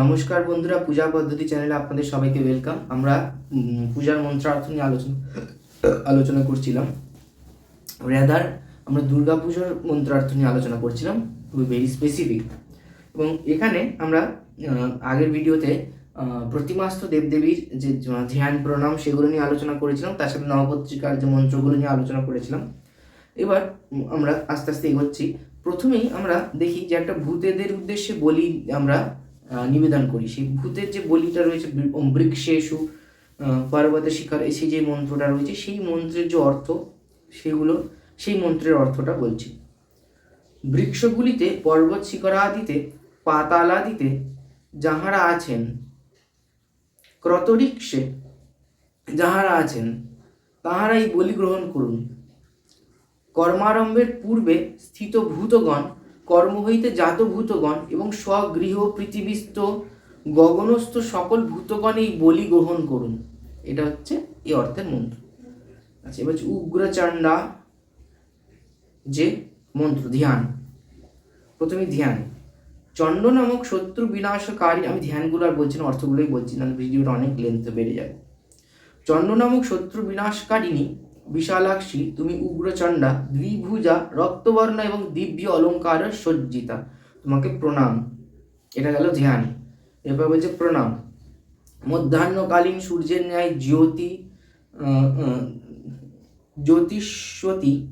নমস্কার বন্ধুরা, পূজা পদ্ধতি চ্যানেলে আপনাদের সবাইকে ওয়েলকাম আমরা পূজার মন্ত্রার্থ নিয়ে আলোচনা আলোচনা করছিলাম। রেদার আমরা দুর্গা পুজোর মন্ত্রার্থ নিয়ে আলোচনা করছিলাম খুবই ভেরি স্পেসিফিক এবং এখানে আমরা আগের ভিডিওতে প্রতিমাস্ত দেবদেবীর যে ধ্যান, প্রণাম সেগুলো নিয়ে আলোচনা করেছিলাম, তার সাথে নবপত্রিকার যে মন্ত্রগুলো নিয়ে আলোচনা করেছিলাম। এবার আমরা আস্তে আস্তে এগোচ্ছি। প্রথমেই আমরা দেখি যে একটা ভূতেদের উদ্দেশ্যে বলি আমরা নিবেদন করি। সেই ভূতের যে বলিটা রয়েছে বৃক্ষেশু আহ, পর্বত শিখর সেই যে মন্ত্রটা রয়েছে সেই মন্ত্রের যে অর্থ সেগুলো সেই মন্ত্রের অর্থটা বলছি। বৃক্ষগুলিতে পর্বত শিখরাদিতে পাতালাদিতে যাহারা আছেন ক্রতরিক্ষে যাহারা আছেন তাহারাই বলি গ্রহণ করুন। কর্মারম্ভের পূর্বে স্থিত ভূতগণ কর্ম হইতে জাত ভূতগণ এবং স্বগৃহ পৃথিবীস্থ গগনস্থ সকল ভূতগণ এই বলি গ্রহণ করুন। এটা হচ্ছে এই অর্থের মন্ত্র। আচ্ছা এবার হচ্ছে যে মন্ত্র, ধ্যান। প্রথমে ধ্যান। চণ্ড নামক শত্রু বিনাশকারী, আমি ধ্যানগুলো আর বলছি না, অর্থগুলোই বলছি, না ভিডিওটা অনেক লেন্থ বেড়ে যাবে। চণ্ড নামক শত্রু বিনাশকারিণী বিশালাক্ষী, তুমি উগ্রচণ্ডা, দ্বিভুজা, রক্তবর্ণ এবং দিব্য অলঙ্কার সজ্জিতা। তোমাকে প্রণাম। এটা গেল ধ্যান। এরপর বলছে প্রণাম। মধ্যাহ্নকালীন সূর্যের ন্যায় জ্যোতি জ্যোতিষ্বতী,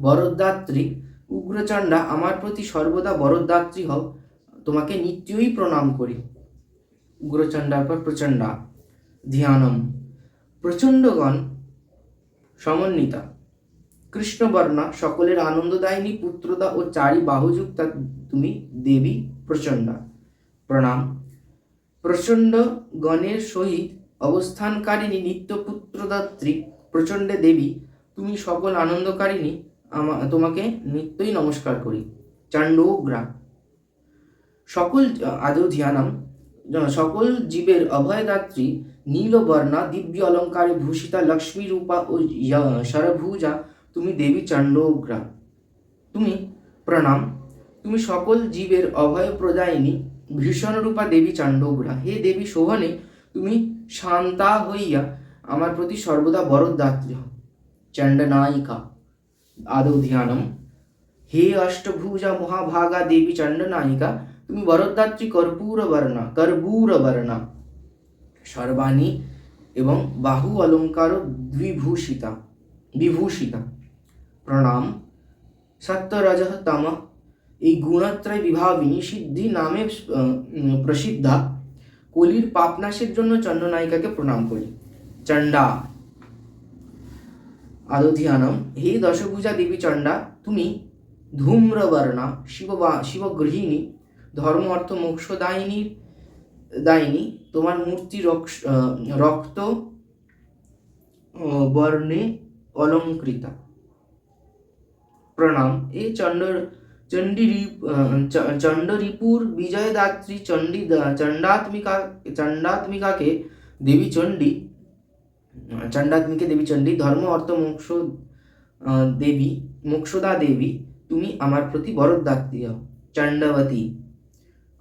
বরদাত্রী, উগ্রচণ্ডা, আমার প্রতি সর্বদা বরদাত্রী হও। তোমাকে নিত্যই প্রণাম করি। উগ্রচণ্ডার পর প্রচণ্ডা। ধ্যানম। প্রচণ্ডগণ সমন্বিতা। কৃষ্ণবর্ণা সকলের আনন্দদায়িনী পুত্রদা ও চারি বাহুযুক্তা তুমি দেবী প্রচণ্ডা প্রণাম। প্রচণ্ড গণের সহিত অবস্থানকারিণী নিত্য পুত্রদাত্রী প্রচণ্ডে দেবী, তুমি সকল আনন্দকারিণী আমা, তোমাকে নিত্যই নমস্কার করি। চাণ্ডোগ্রা সকল আদৌ ধ্যানম। সকল জীবের অভয়দাত্রী নীলবর্ণা, দিব্য অলঙ্কারে ভূষিতা, লক্ষ্মী রূপা ও শরভুজা, তুমি দেবী চণ্ডোগ্রা তুমি প্রণাম। তুমি সকল জীবের অভয় প্রদায়িনী, ভীষণ রূপা দেবী চাণ্ডোগ্রা হে দেবী শোভনে, তুমি শান্তা হইয়া আমার প্রতি সর্বদা বরদাত্রী হও। চণ্ডনায়িকা, আদৌ ধ্যানম। হে অষ্টভুজা মহাভাগা দেবী চণ্ডনায়িকা, তুমি বরদাত্রী কর্পূর বর্ণা কর্পূর বর্ণা সর্বাণী এবং বাহু অলঙ্কার দ্বিভূষিতা, বিভূষিতা। প্রণাম। সত্যরজ তম। এই গুণত্রয় বিভাবিনী সিদ্ধি নামে প্রসিদ্ধা। কলির পাপনাশের জন্য চন্দ্রনায়িকাকে প্রণাম করি। চণ্ডা। আদৌ ধ্যানম হে দশভূজা দেবী চণ্ডা, তুমি ধূম্রবর্ণা শিব শিবগৃহিণী ধর্ম অর্থ মোক্ষদায়িনী, দায়িনী তোমার মূর্তি রক্ত বর্ণে অলঙ্কৃতা। প্রণাম। এই চণ্ড চণ্ডী চণ্ডরিপুর বিজয়দাত্রী চণ্ডী, চণ্ডাত্মিকা, চণ্ডাত্মিকাকে দেবী চণ্ডী চণ্ডাত্মিকে দেবী চণ্ডী, ধর্ম, অর্থ, মোক্ষ দেবী, মোক্ষদা দেবী, তুমি আমার প্রতি বরদাত্রী চণ্ডবতী।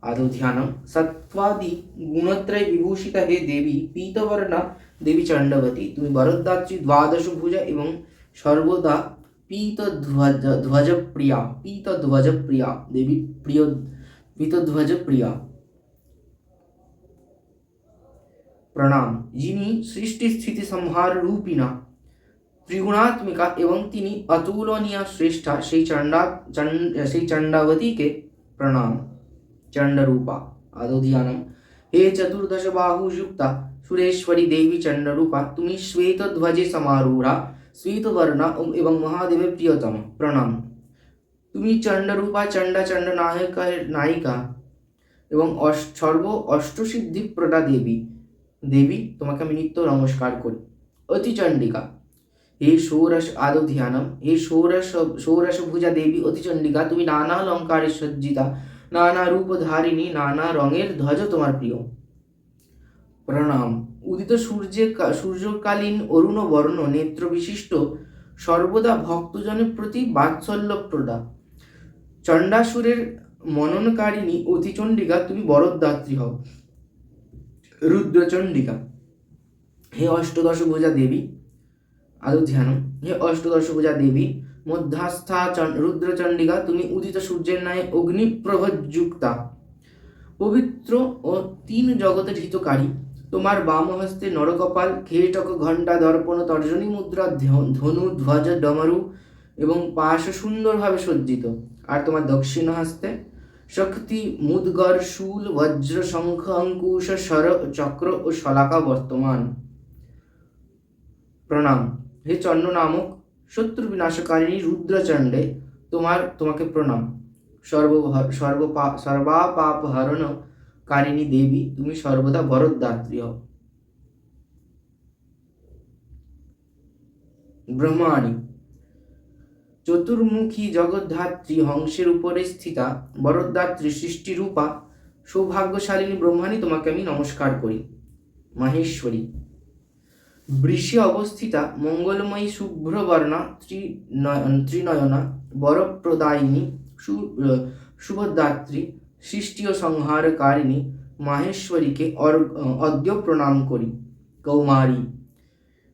আদৌ ধ্যানম সত্ত্বাদি গুণত্রয় বিভূষিতা হে দেবী পীতবর্ণা দেবী চণ্ডবতী তুমি বরদাত্রী দ্বাদশ ভুজা এবং সর্বদা পীত ধ্বজ ধ্বজ প্রিয়া পীত ধ্বজ প্রিয়া দেবী প্রিয় পীত ধ্বজ প্রিয়া প্রণাম যিনি সৃষ্টি স্থিতি সংহার রূপিণা ত্রিগুণাত্মিকা এবং তিনি অতুলনীয় শ্রেষ্ঠা সেই চণ্ডা চণ্ড সেই চণ্ডাবতীকে প্রণাম ধ্যানম হে চতুর্দশ বাহুযুক্তা সুরেশ্বরী দেবী চণ্ডরূপা তুমি শ্বেত ধ্বজে সমারূঢ়া শ্বেতবর্ণা এবং মহাদেবের প্রিয়তম প্রণাম তুমি চণ্ডরূপা চণ্ডা চণ্ড নায়িকা নায়িকা এবং সর্ব অষ্টসিদ্ধিপ্রদা দেবী দেবী তোমাকে আমি নিত্য নমস্কার করি অতি চণ্ডিকা হে ষোড়শ আদৌ ধ্যানম হে ষোড়শ ষোড়শ ভুজা দেবী অতি চণ্ডিকা তুমি নানা অলঙ্কারে সজ্জিতা নানা রূপ রূপধারিণী নানা রঙের ধ্বজ তোমার প্রিয়। প্রণাম। উদিত সূর্যে সূর্যকালীন অরুণ বর্ণ নেত্র বিশিষ্ট, সর্বদা ভক্তজনের প্রতি বাৎসল্য বাৎসল্যপ্রদা চণ্ডাসুরের মননকারিণী অতিচণ্ডিকা তুমি বরদাত্রী হও। রুদ্রচণ্ডিকা। হে অষ্টদশ ভুজা দেবী, আদৌ ধ্যান হে অষ্টদশ ভুজা দেবী মধ্যাস্থা রুদ্রচণ্ডিকা তুমি উদিত সূর্যের ন্যায় অগ্নিপ্রভযুক্তা। পবিত্র ও তিন জগতের হিতকারী তোমার বাম হস্তে নরকপাল, খেটক ঘণ্টা দর্পণ, তর্জনী মুদ্রা ধনু ধ্বজ, ডমরু এবং পাশ সুন্দরভাবে সজ্জিত। আর তোমার দক্ষিণ হস্তে শক্তি, মুদগর, শূল, বজ্র, শঙ্খ, অঙ্কুশ, স্বর, চক্র ও শলাকা বর্তমান। প্রণাম। হে চন্ড নামক শত্রু বিনাশকারিণী রুদ্রচণ্ডে তোমার, তোমাকে প্রণাম। সর্ব সর্বপা সর্বাপাপ হরণ কারিণী দেবী, তুমি সর্বদা বরদাত্রী হও। ব্রহ্মাণী, চতুর্মুখী জগদ্ধাত্রী হংসের উপরে স্থিতা বরদাত্রী সৃষ্টিরূপা, সৌভাগ্যশালিনী ব্রহ্মাণী, তোমাকে আমি নমস্কার করি। মাহেশ্বরী বৃষে অবস্থিতা মঙ্গলময়ী শুভ্রবর্ণা ত্রিনয়- ত্রিনয়না বরপ্রদায়িনী সু- শুভদাত্রী সৃষ্টি ও সংহারকারিণী মাহেশ্বরীকে অদ্য প্রণাম করি। কৌমারী।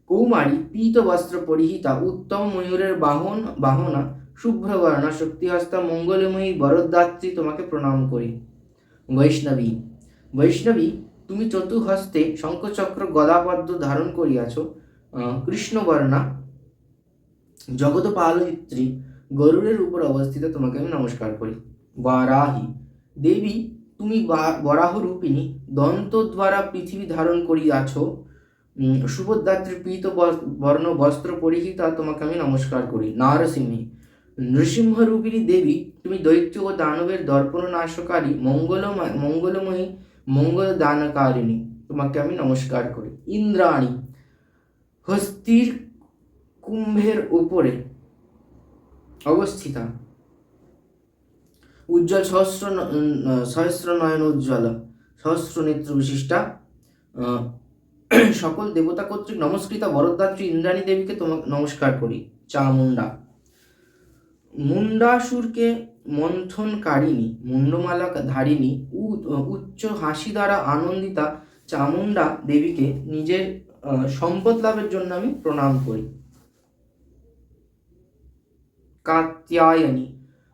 কৌমারী পীত বস্ত্র পরিহিতা উত্তম ময়ূরের বাহন বাহনা শুভ্রবর্ণা শক্তিহস্তা মঙ্গলময়ী বরদাত্রী তোমাকে প্রণাম করি। বৈষ্ণবী। বৈষ্ণবী তুমি চতুর্হস্তে শঙ্খচক্র গদাপদ্ম ধারণ করিয়াছ কৃষ্ণবর্ণা জগত জগৎপালয়িত্রী গরুড়ের উপর অবস্থিত তোমাকে আমি নমস্কার করি। বারাহি, দেবী, তুমি বরাহ রূপিণী দন্ত দ্বারা পৃথিবী ধারণ করিয়াছ সুভদ্রাত্রী পীত বর্ণ বস্ত্র পরিহিতা তোমাকে আমি নমস্কার করি। নারসিংহী, নৃসিংহরূপিণী দেবী, তুমি দৈত্য ও দানবের দর্পণ নাশকারী মঙ্গলময়, মঙ্গলময়ী মঙ্গল দানকারিণী তোমাকে আমি নমস্কার করি ইন্দ্রাণী হস্তির কুম্ভের উপরে অবস্থিতা উজ্জ্বল সহস্র সহস্র নয়ন উজ্জ্বল সহস্র নেত্র বিশিষ্টা সকল দেবতা কর্তৃক নমস্কৃতা, বরদাত্রী, ইন্দ্রাণী দেবীকে তোমাকে নমস্কার করি। চামুন্ডা মুন্ডাসুরকে মন্থনকারিণী মুন্ডমালা ধারিণী উচ্চ হাসি দ্বারা আনন্দিতা চামুন্ডা দেবীকে নিজের সম্পদ লাভের জন্য আমি প্রণাম করি। কাত্যায়নী,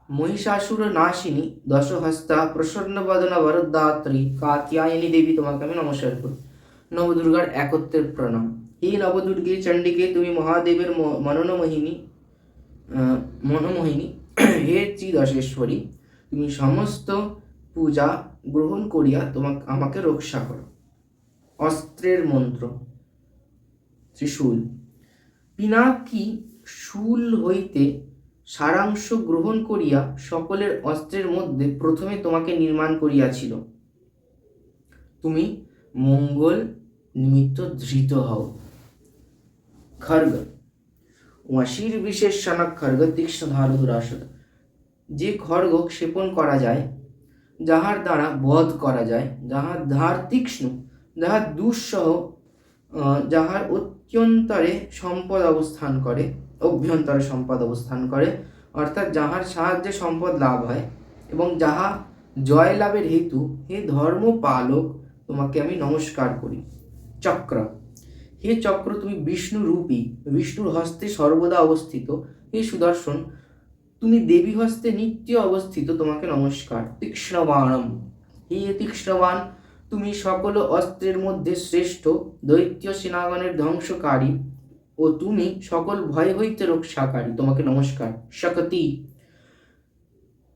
মহিষাসুর নাশিনী, দশহস্তা প্রসন্ন বদনা বরদাত্রী, কাত্যায়নী দেবী তোমাকে আমি নমস্কার করি। নবদুর্গার একত্রের প্রণাম। হে নবদুর্গে চণ্ডিকে তুমি মহাদেবের মননমোহিনী মনোমোহিনী হে ত্রিদশেশ্বরী, তুমি সমস্ত পূজা গ্রহণ করিয়া তোমাকে, আমাকে রক্ষা করো। অস্ত্রের মন্ত্র, ত্রিশূল। পিনাকি শূল হইতে সারাংশ গ্রহণ করিয়া সকলের অস্ত্রের মধ্যে প্রথমে তোমাকে নির্মাণ করিয়াছিল। তুমি মঙ্গল নিমিত্ত ধৃত হও। খর্গ ওয়াশির বিশেষ সনক খর্গ তীক্ষ্ণ ধারু দুরাসদ যে খড়গ ক্ষেপণ করা যায়, যাহার দ্বারা বধ করা যায়, যাহার ধার তীক্ষ্ণ, যাহার দুঃসহ যাহার অত্যন্তরে সম্পদ অবস্থান করে, অভ্যন্তরে সম্পদ অবস্থান করে, অর্থাৎ যাহার সাহায্যে সম্পদ লাভ হয় এবং যাহা জয় লাভের হেতু, হে ধর্ম পালক তোমাকে আমি নমস্কার করি। চক্র। হে চক্র তুমি বিষ্ণু রূপী, বিষ্ণুর হস্তে সর্বদা অবস্থিত। হে সুদর্শন, তুমি দেবী হস্তে নিত্য অবস্থিত তোমাকে নমস্কার। তীক্ষ্ণবাণম। হে তীক্ষ্ণবাণ, তুমি সকল অস্ত্রের মধ্যে শ্রেষ্ঠ, দৈত্য সেনাগণের ধ্বংসকারী ও তুমি সকল ভয় হইতে রক্ষাকারী, তোমাকে নমস্কার। শক্তি।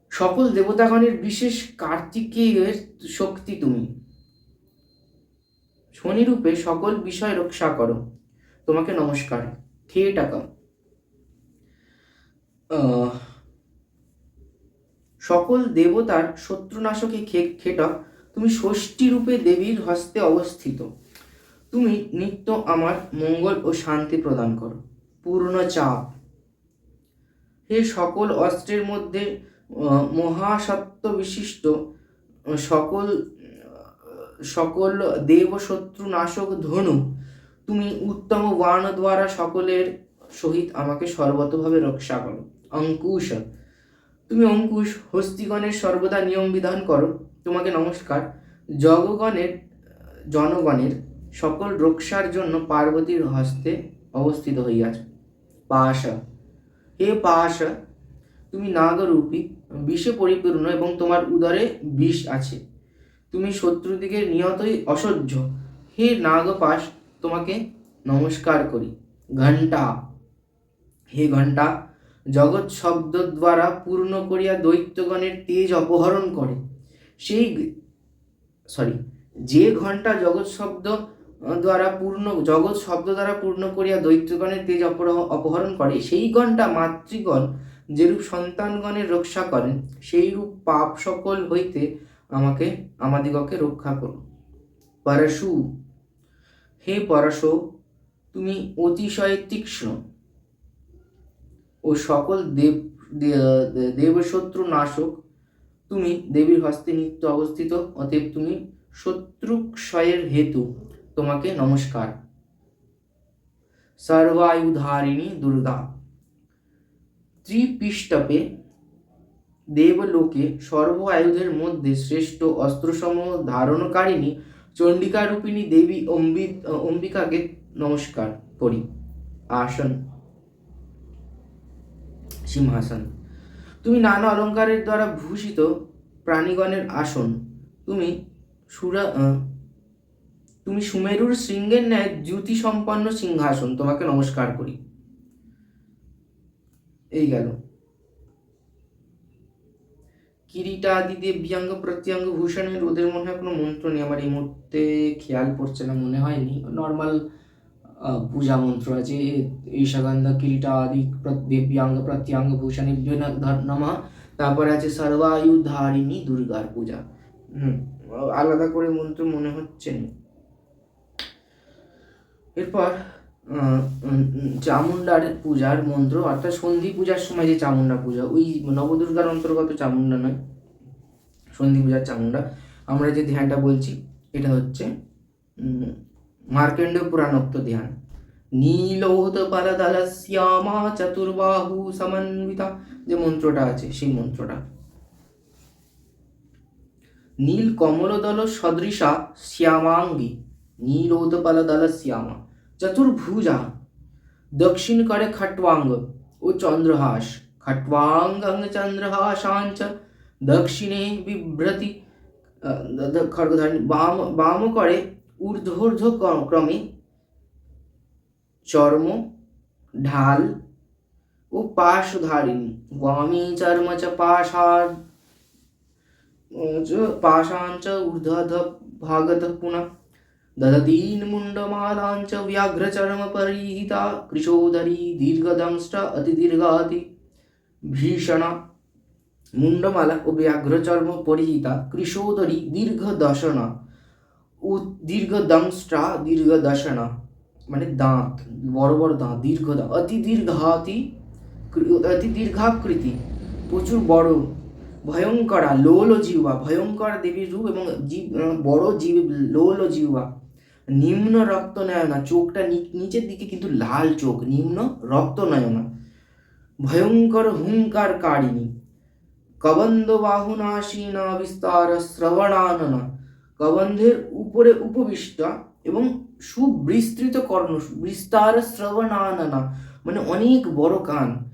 সকল দেবতাগণের বিশেষ কার্তিকেয়ের শক্তি তুমি। শনিরূপে সকল বিষয় রক্ষা করো। তোমাকে নমস্কার। খেয়ে টাকা সকল দেবতার শত্রুনাশকে খেটক তুমি ষষ্ঠী রূপে দেবীর হস্তে অবস্থিত। তুমি নিত্য আমার মঙ্গল ও শান্তি প্রদান করো। পূর্ণ চাপ। হে সকল অস্ত্রের মধ্যে মহাসত্ব বিশিষ্ট সকল সকল দেব শত্রু নাশক ধনু, তুমি উত্তম বাণ দ্বারা সকলের সহিত আমাকে সর্বতভাবে রক্ষা করো। অঙ্কুশ, তুমি অঙ্কুশ, হস্তিগণের সর্বদা নিয়ম বিধান করো। তোমাকে নমস্কার। জগগণের, জনগণের সকল রক্ষার জন্য পার্বতীর হস্তে অবস্থিত হইয়াছে। পাশ, হে পাশ, তুমি নাগরূপী, বিষে পরিপূর্ণ এবং তোমার উদরে বিষ আছে। তুমি শত্রুদিকে নিয়তই অসহ্য। হে নাগপাশ, তোমাকে নমস্কার করি। ঘণ্টা। হে ঘণ্টা, জগৎ শব্দ দ্বারা পূর্ণ করিয়া দৈত্যগণের তেজ অপহরণ করে। সেই সরি যে ঘণ্টা জগৎ শব্দ দ্বারা পূর্ণ, জগৎ শব্দ দ্বারা পূর্ণ করিয়া দৈত্যগণের তেজ অপহরণ করে, সেই ঘণ্টা মাতৃগণ যেরূপ সন্তানগণের রক্ষা করেন, সেইরূপ পাপ সকল হইতে আমাকে আমাদিগকে রক্ষা করো। পরশু, হে পরশ, তুমি অতিশয় তীক্ষ্ণ ও সকল দেব দেবশত্রু নাশক। তুমি দেবীর হস্তে নিত্য অবস্থিত, অতএব তুমি শত্রুক্ষয়ের হেতু তোমাকে নমস্কার। সর্বায়ুধারিণী দুর্গা ত্রিপিষ্টপে দেবলোকে সর্ব আয়ুধের মধ্যে শ্রেষ্ঠ অস্ত্রসমূহ ধারণকারিণী চণ্ডিকা রূপিণী দেবী অম্বি, অম্বিকাকে নমস্কার করি। আসন। সিংহাসন। তুমি নানা অলঙ্কারের দ্বারা ভূষিত প্রাণীগণের আসন। তুমি সুরা তুমি সুমেরুর শৃঙ্গের ন্যায় দ্যুতি সম্পন্ন সিংহাসন। তোমাকে নমস্কার করি। এই গেল। কিরিটাদি দিব্যাঙ্গ প্রত্যঙ্গ ভূষণের ওদের মনে হয় কোনো মন্ত্র নেই। আমার এই মুহূর্তে খেয়াল পড়ছে না, মনে হয়নি। নর্মাল পূজা মন্ত্র আছে। ঈশাগন্ধ কিরিটা আদি দিব্যাঙ্গ প্রত্যঙ্গ ভূষণেভ্য নম তারপরে আছে সর্বায়ুধারিণী, দুর্গার পূজা। হুম, আলাদা করে মন্ত্র মনে হচ্ছে না। এরপর চামুন্ডার পূজার মন্ত্র, অর্থাৎ সন্ধি পূজার সময় যে চামুন্ডা পূজা, ওই নবদুর্গার অন্তর্গত চামুন্ডা নয়, সন্ধি পূজার চামুন্ডা আমরা যে ধ্যানটা বলছি, এটা হচ্ছে মার্কেন্ড পুরাণোক্ত ধ্যান। নীলোহত পালদল শ্যামা চতুর্বাহু সমন্বিতা, যে মন্ত্রটা আছে, সেই মন্ত্রটা। নীল কমলদল সদৃশা শ্যামাঙ্গি শ্যামাঙ্গী নীলোদপালদল শ্যামা চতুর্ভুজা দক্ষিণ করে খট্বাঙ্গ ও চন্দ্রহাস খট্বাঙ্গং চন্দ্রহাসাঞ্চ দক্ষিণে বিভ্রতি খড়গধারী বাম বাম করে ঊর্ধ্বর্ধ ক্রমে চর্ম ঢাল ও পাশধারিণী বামী চর্ম চ পাশাদ পাশাঞ্চ ঊর্ধ্ব ভাগত পুনঃ पुनः दधतीन्मुण्डमालाञ्च व्याघ्रचर्मपरीहिता कृशोदरी दीर्घदंष्ट अतिदीर्घाति भीषणा মুন্ডমালা ও ব্যাঘ্রচর্ম পরিহিতা কৃশোদরী দীর্ঘ দশনা ও দীর্ঘ দংষ্টা দীর্ঘ দশনা মানে দাঁত বড় বড় দাঁত দীর্ঘ দাঁত অতি দীর্ঘাতি অতি দীর্ঘাকৃতি প্রচুর বড় ভয়ঙ্করা লোল জিহ্বা ভয়ঙ্কর দেবীর রূপ এবং জীব আহ, বড় জীব লোল জিহ্বা নিম্ন রক্ত চোখটা নি- নিচের দিকে কিন্তু লাল চোখ, নিম্ন রক্ত নয়না ভয়ঙ্কর হুঙ্কার কারিণী কবন্ধ বাহুনাসীনা বিস্তার শ্রবণাননা। কবন্ধের উপরে উপবিষ্টা এবং সুবিস্তৃত কর্ণ, বিস্তার শ্রবণাননা মানে অনেক বড় কান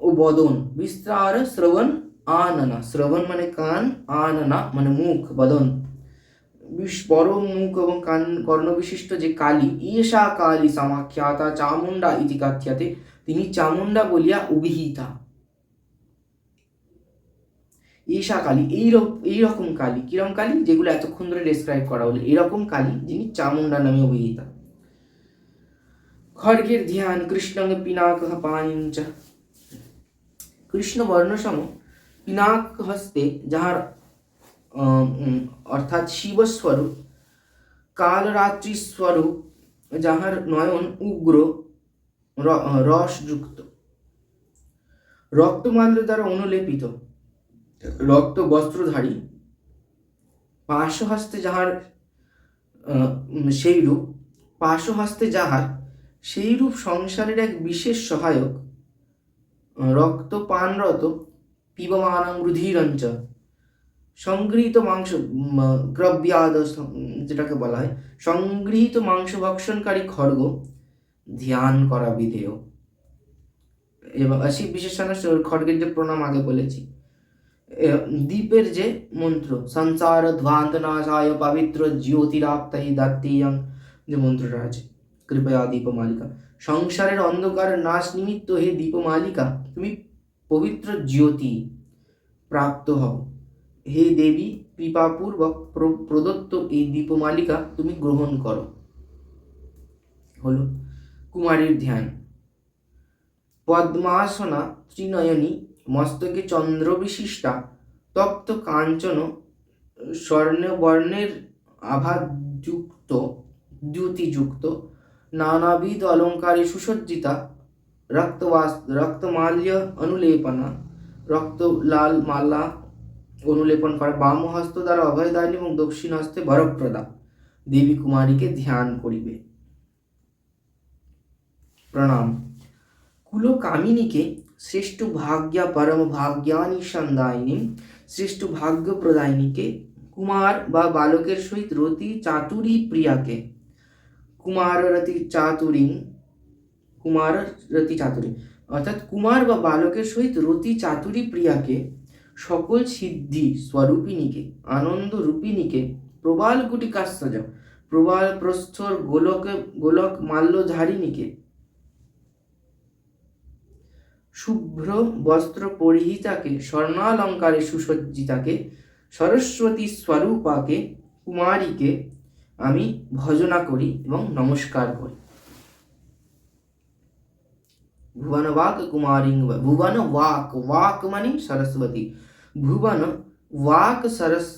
ও বদন। বিস্তার শ্রবণ আননা। শ্রবণ মানে কান, আননা মানে মুখ, বদন। বিশ- বড় মুখ এবং কান কর্ণ বিশিষ্ট যে কালী ঈশা কালী সমাখ্যাতা চামুন্ডা ইতি কাথ্যাতে, তিনি চামুন্ডা বলিয়া অভিহিতা। ঈশা কালী এইরকম এইরকম কালী, কিরম কালী? যেগুলো এতক্ষণ ধরে ডেসক্রাইব করা হলো। এরকম কালী যিনি চামুন্ডা নামে অভিহিতা। খড়গের ধ্যান, কৃষ্ণঙ্গ পিনাক পাঞ্চ। কৃষ্ণ বর্ণসম পিনাক হস্তে যাহার অর্থাৎ শিবস্বরূপ, কালরাত্রি স্বরূপ, যাহার নয়ন উগ্র রসযুক্ত। রক্তমাল্য দ্বারা অনুলেপিত রক্ত বস্ত্রধারী পার্শ্বহস্তে যাহার সেই রূপ পার্শ্বহস্তে যাহার সেই রূপ সংসারের এক বিশেষ সহায়ক রক্ত পানরত পিবমানং রুধিরঞ্চ সংগৃহীত মাংস গ্রব্যাদ যেটাকে বলা হয়, সংগৃহীত মাংস ভক্ষণকারী খড়গ, ধ্যান করা বিধেয়। এবং শিব বিশেষণ খড়গের যে প্রণাম আগে বলেছি। দ্বীপের যে মন্ত্র, সংসার ধ্বান্ত নাশায় পবিত্র জ্যোতিরাপ্তাই দাত্তেয়ং যে মন্ত্রটা আছে, কৃপয়া দীপমালিকা সংসারের অন্ধকার নাশ নিমিত্ত হে দীপমালিকা তুমি পবিত্র জ্যোতি প্রাপ্ত হও। হে দেবী, কৃপাপূর্বক প্র- প্রদত্ত এই দীপমালিকা তুমি গ্রহণ করো। হলো কুমারীর ধ্যান। পদ্মাসনা ত্রিনয়নী, মস্তকে চন্দ্রবিশিষ্টা, তপ্ত কাঞ্চন, স্বর্ণবর্ণের আভাযুক্ত, দ্যুতিযুক্ত, নানাবিধ অলঙ্কারে সুসজ্জিতা, রক্তবাস, রক্তমাল্য অনুলেপনা রক্ত লাল মালা অনুলেপন করা। বাম হস্ত দ্বারা অভয়দানী এবং দক্ষিণ হস্তে বরপ্রদা দেবী কুমারীকে ধ্যান করিবে। প্রণাম। কুলো কামিনীকে শ্রেষ্ঠ ভাগ্যা পরম ভাগ্যানি সন্দায়িনী শ্রেষ্ঠ ভাগ্য প্রদায়িনীকে কুমার বা বালকের সহিত রতি চাতুরী প্রিয়াকে। কুমার রতি চাতুরী, কুমার রতি চাতুরী। অর্থাৎ কুমার বা বালকের সহিত রতি চাতুরী প্রিয়াকে সকল সিদ্ধি স্বরূপিণীকে আনন্দ রূপিণীকে প্রবাল গুটিকাশ্চর্য প্রবাল প্রস্থর গোলক গোলক মাল্যধারিণীকে। শুভ্র বস্ত্র পরিহিতাকে, স্বর্ণালঙ্কারে সুসজ্জিতাকে, সরস্বতী স্বরূপাকে, কুমারীকে আমি ভজনা করি এবং নমস্কার করি। ভুবন বাক কুমারী ভুবন ওয়াক ওয়াক মানে সরস্বতী। ভুবন ওয়াক সরস্ব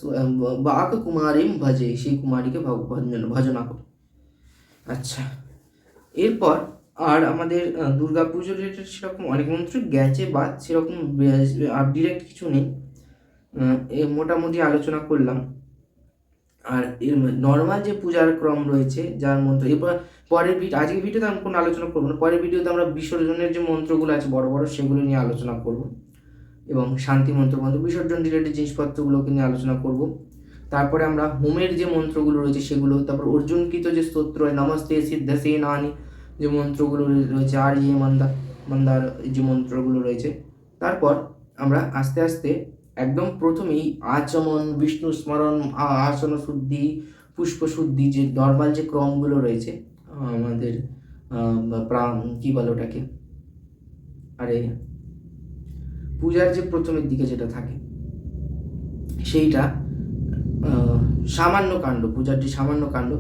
বাক কুমারী ভজে সেই কুমারীকে ভজন ভজনা করি আচ্ছা এরপর আর আমাদের দুর্গাপুজো রিলেটেড সেরকম অনেক মন্ত্র, গেছে বা সেরকম আর ডিরেক্ট কিছু নেই। এ মোটামুটি আলোচনা করলাম। আর এর নর্মাল যে পূজার ক্রম রয়েছে, যার মন্ত্র, এরপর পরের ভিডিও, আজকের ভিডিওতে আমি কোনো আলোচনা করব না, পরের ভিডিওতে আমরা বিসর্জনের যে মন্ত্রগুলো আছে, বড় বড়, সেগুলো নিয়ে আলোচনা করব। এবং শান্তি মন্ত্র মন্ত্র বিসর্জন রিলেটেড জিনিসপত্রগুলোকে নিয়ে আলোচনা করব। তারপরে আমরা হোমের যে মন্ত্রগুলো রয়েছে সেগুলো, তারপর অর্জুনকৃত যে স্তোত্র নমস্তে সিদ্ধসে নানি যে মন্ত্রগুলো রয়েছে, আর ইয়ে মন্দা, মন্দার যে মন্ত্রগুলো রয়েছে। তারপর আমরা আস্তে আস্তে একদম প্রথমেই আচমন, বিষ্ণু স্মরণ আসন শুদ্ধি, পুষ্প শুদ্ধি যে নর্মাল যে ক্রমগুলো রয়েছে আমাদের প্রাণ, কী বলে ওটাকে? আরে পূজার যে প্রথমের দিকে যেটা থাকে, সেইটা সামান্য কাণ্ড পূজার যে সামান্য কাণ্ড,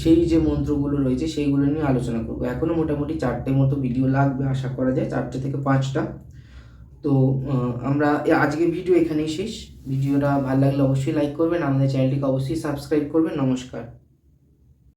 সেই যে মন্ত্রগুলো রয়েছে সেইগুলো নিয়ে আলোচনা করব। এখনও মোটামুটি চারটে মতো ভিডিও লাগবে আশা করা যায়, চারটে থেকে পাঁচটা। তো আমরা আজকের ভিডিও এখানেই শেষ। ভিডিওটা ভালো লাগলে অবশ্যই লাইক করবেন। আমাদের চ্যানেলটিকে অবশ্যই সাবস্ক্রাইব করবেন। নমস্কার।